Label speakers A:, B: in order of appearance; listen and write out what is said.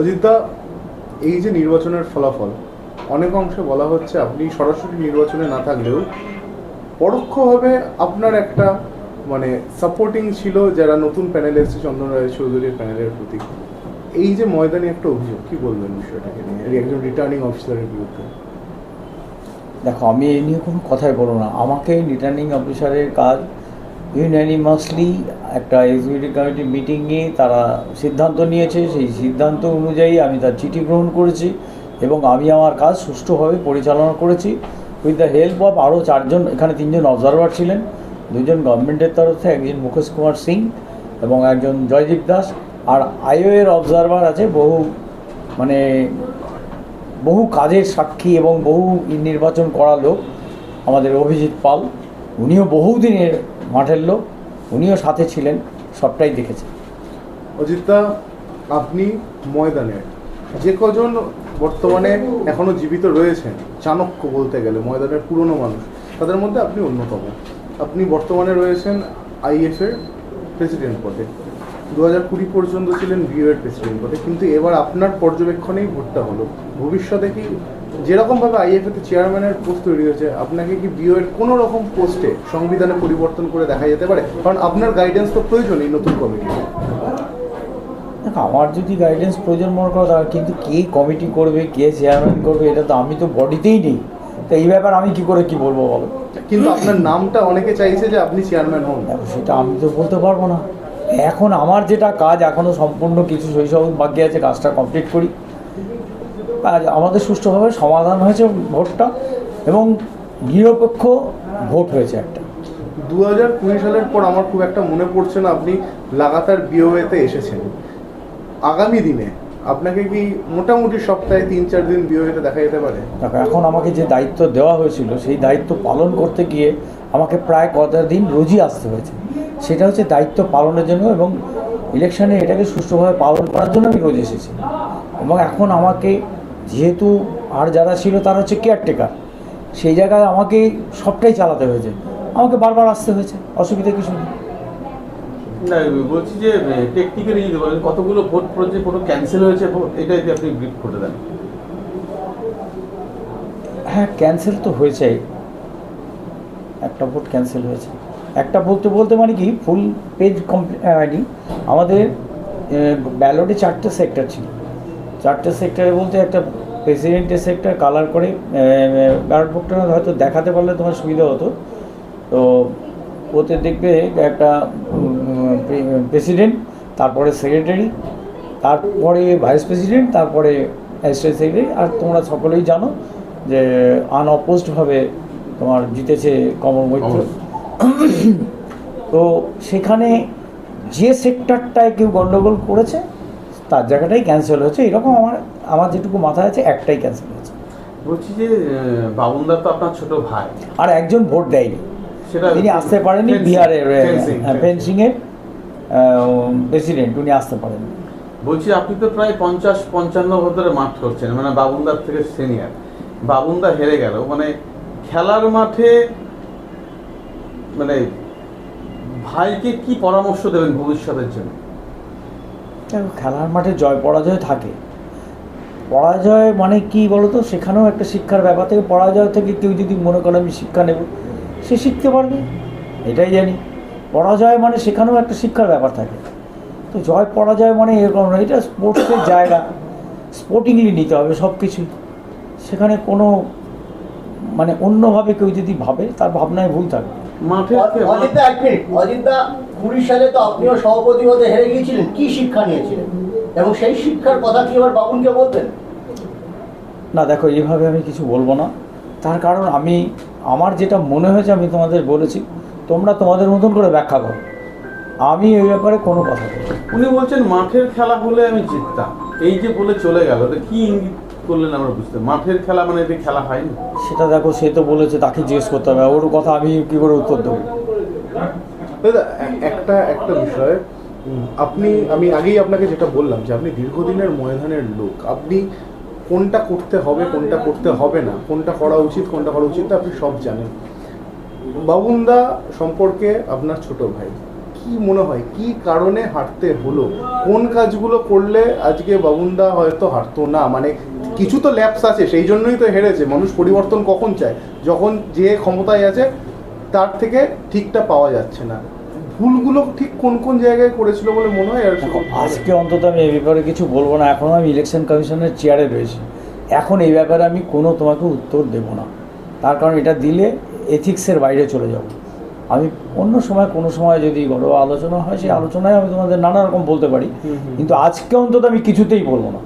A: অজিতদা এই যে নির্বাচনের ফলাফল, অনেক অংশে বলা হচ্ছে আপনি সরাসরি নির্বাচনে না থাকলেও পরোক্ষভাবে আপনার একটা মানে সাপোর্টিং ছিল যারা নতুন প্যানেলে এসেছে, চন্দন রায় চৌধুরীর প্যানেলের প্রতি। এই যে ময়দানে একটা অভিযোগ, কি বলবেন বিষয়টাকে নিয়ে? একজন রিটার্নিং অফিসারের বিরুদ্ধে।
B: দেখো, আমি এই নিয়ে কোনো কথাই বলব না। আমাকে রিটার্নিং অফিসারের কাজ ইউনানিমাসলি একটা এক্সিকিউটিভ কমিটি মিটিংয়ে তারা সিদ্ধান্ত নিয়েছে। সেই সিদ্ধান্ত অনুযায়ী আমি তার চিঠি গ্রহণ করেছি এবং আমি আমার কাজ সুষ্ঠুভাবে পরিচালনা করেছি। উইথ দ্য হেল্প অফ আরও চারজন, এখানে তিনজন অবজারভার ছিলেন। দুজন গভর্নমেন্টের তরফে একজন মুকেশ কুমার সিং এবং একজন জয়দীপ দাস। আর আইও এর অবজারভার আছে, বহু মানে বহু কাজের সাক্ষী এবং বহু নির্বাচন করা লোক, আমাদের অভিজিৎ পাল। উনিও বহুদিনের মাঠের লোক, উনিও সাথে ছিলেন, সবটাই দেখেছে
A: অজিতদা, আপনি ময়দানে। যে কজন বর্তমানে এখনও জীবিত রয়েছেন, চাণক্য বলতে গেলে, ময়দানের পুরনো মানুষ, তাদের মধ্যে আপনি অন্যতম। আপনি বর্তমানে রয়েছেন আইএফ এর প্রেসিডেন্ট পদে। দু হাজার কুড়ি পর্যন্ত ছিলেন বিও এর প্রেসিডেন্ট পদে, কিন্তু এবার আপনার পর্যবেক্ষণেই ভোটটা হলো। ভবিষ্যতে কি যেরকমভাবে আইএফ তে চেয়ারম্যানের পোস্ট তৈরি হয়েছে আপনাকে কি বিও এর কোনো রকম পোস্টে সংবিধানে পরিবর্তন করে দেখা যেতে পারে? কারণ আপনার গাইডেন্স তো প্রয়োজন এই নতুন কমিটি
B: দেখো আমার যদি গাইডেন্স প্রয়োজন মনে করো তাহলে কিন্তু কে কমিটি করবে কে চেয়ারম্যান করবে এটা তো আমি তো বডিতেই নেই। তো এই ব্যাপার আমি কি করে কি বলব বলো?
A: কিন্তু আপনার নামটা অনেকে চাইছে যে আপনি চেয়ারম্যান হন।
B: দেখো সেটা আমি তো বলতে পারব না। এখন আমার যেটা কাজ এখনও সম্পূর্ণ কিছু শৈশব বাকি আছে কাজটা কমপ্লিট করি। কাজ আমাদের সুষ্ঠুভাবে সমাধান হয়েছে ভোটটা এবং নিরপেক্ষ ভোট হয়েছে একটা।
A: দু হাজার কুড়ি সালের পর আমার খুব একটা মনে পড়ছে না আপনি লাগাতার বিওএতে এসেছেন। আগামী দিনে আপনাকে কি মোটামুটি সপ্তাহে তিন চার দিন বিওএতে দেখা যেতে পারে?
B: দেখো এখন আমাকে যে দায়িত্ব দেওয়া হয়েছিল সেই দায়িত্ব পালন করতে গিয়ে আমাকে প্রায় কটা দিন রোজই আসতে হয়েছে। সেটা হচ্ছে দায়িত্ব পালনের জন্য এবং ইলেকশনে এটাকে সুষ্ঠুভাবে পালন করার জন্য আমি রোজ এসেছি। এবং এখন আমাকে যেহেতু আর যারা ছিল তারা হচ্ছে কেয়ারটেকার সেই জায়গায় আমাকে সবটাই চালাতে হয়েছে। আমাকে বারবার আসতে হয়েছে অসুবিধা কিছু নেই।
C: না বলছি যে টেকনিক্যালি যদি বলেন কতগুলো ভোট পড়েছে কোনো ক্যান্সেল হয়েছে ভোট এটা যদি আপনি ব্রিফ করে দেন।
B: হ্যাঁ ক্যান্সেল তো হয়েছে। একটা ভোট ক্যান্সেল হয়েছে। একটা বলতে বলতে মানে কি ফুল পেজ কমপ্লিট আমাদের ব্যালটে চারটে সেক্টর ছিল। চারটে সেক্টরে বলতে একটা প্রেসিডেন্টের সেক্টর কালার করে ব্যালট বুকটা হয়তো দেখাতে পারলে তোমার সুবিধা হতো। তো ওতে দেখবে একটা প্রেসিডেন্ট তারপরে সেক্রেটারি তারপরে ভাইস প্রেসিডেন্ট তারপরে অ্যাসিস্ট্যান্ট সেক্রেটারি আর তোমরা সকলেই জানো যে আনঅপোজডভাবে তোমার জিতেছে কমল। মৈত্র তো সেখানে যে সেক্টরটায় কেউ গণ্ডগোল করেছে তার জায়গাটাই ক্যান্সেল হয়েছে। এরকম আমার আমার যেটুকু মাথায় আছে একটাই ক্যান্সেল হয়েছে।
C: বলছি যে বাবুনদার তো আপনার ছোট ভাই।
B: আর একজন ভোট দেয়নি।
C: সেটা
B: তিনি আসতে
C: fencing,
B: বিহারের। ফেন্সিংয়ের প্রেসিডেন্ট উনি আসতে পারেন।
C: বলছি আপনি তো প্রায় পঞ্চাশ পঞ্চান্ন বছরের মাঠ করছেন মানে বাবুনদার থেকে সিনিয়র বাবুনদা হেরে গেল মানে খেলার মাঠে মানে ভাইকে কি পরামর্শ দেবেন ভবিষ্যতের জন্য?
B: খেলার মাঠে জয় পরাজয় থাকে। পরাজয় মানে কি বলতো? সেখানেও একটা শিক্ষার ব্যাপার থেকে। পরাজয় থেকে কেউ যদি মনে করে আমি শিক্ষা নেব সে শিখতে পারবে। এটাই জানি। পরাজয় মানে সেখানেও একটা শিক্ষার ব্যাপার থাকে। তো জয় পরাজয় মানে এরকম না এটা স্পোর্টসের জায়গা। স্পোর্টিংলি নিতে হবে সব কিছুই সেখানে কোনো মানে অন্যভাবে কেউ যদি ভাবে তার ভাবনায় ভুল থাকবে।
C: মাঠে
D: অজিতদা কুড়ি সালে তো আপনিও সভাপতি পদে হেরে গিয়েছিলেন। কি শিক্ষা নিয়েছিলেন? এবং সেই শিক্ষার কথা কি এবার বাবুনকে বলতেন
B: না দেখো এইভাবে আমি কিছু বলব না। তার কারণ আমি আমার যেটা মনে হয়েছে আমি তোমাদের বলেছি তোমরা তোমাদের মতন করে ব্যাখ্যা করো। আমি এই ব্যাপারে কোনো কথা
C: উনি বলছেন মাঠের খেলা হলে আমি জিততাম। এই যে বলে চলে গেল তো কি ইঙ্গিত করলেন আমরা বুঝতে? মাঠের খেলা মানে এতে খেলা হয়নি?
B: সেটা দেখো সে তো বলেছে তাকে জিজ্ঞেস করতে হবে। ওর কথা আমি কী করে উত্তর দেবো?
A: একটা একটা বিষয়। আপনি, আমি আগেই আপনাকে যেটা বললাম যে আপনি দীর্ঘদিনের ময়দানের লোক। আপনি কোনটা করতে হবে, কোনটা করতে হবে না, কোনটা করা উচিত, কোনটা করা উচিত আপনি সব জানেন। বাবুন্দা সম্পর্কে আপনার ছোট ভাই, কি মনে হয়, কি কারণে হাঁটতে হলো? কোন কাজগুলো করলে আজকে বাবুনদা হয়তো হাঁটতো না? মানে কিছু তো ল্যাপস আছে, সেই জন্যই তো হেরেছে। মানুষ পরিবর্তন কখন চায়? যখন যে ক্ষমতায় আছে তার থেকে ঠিকটা পাওয়া যাচ্ছে না। ভুলগুলো ঠিক কোন কোন জায়গায় করেছিল বলে মনে হয়? আর
B: আজকে অন্তত আমি এই ব্যাপারে কিছু বলব না। এখনও আমি ইলেকশন কমিশনের চেয়ারে রয়েছি। এখন এই ব্যাপারে আমি কোনো তোমাকে উত্তর দেব না। তার কারণ এটা দিলে এথিক্সের বাইরে চলে যাব। আমি অন্য সময় কোনো সময় যদি ঘরোয়া আলোচনা হয় সেই আলোচনায় আমি তোমাদের নানা রকম বলতে পারি। কিন্তু আজকে অন্তত আমি কিছুতেই বলব না।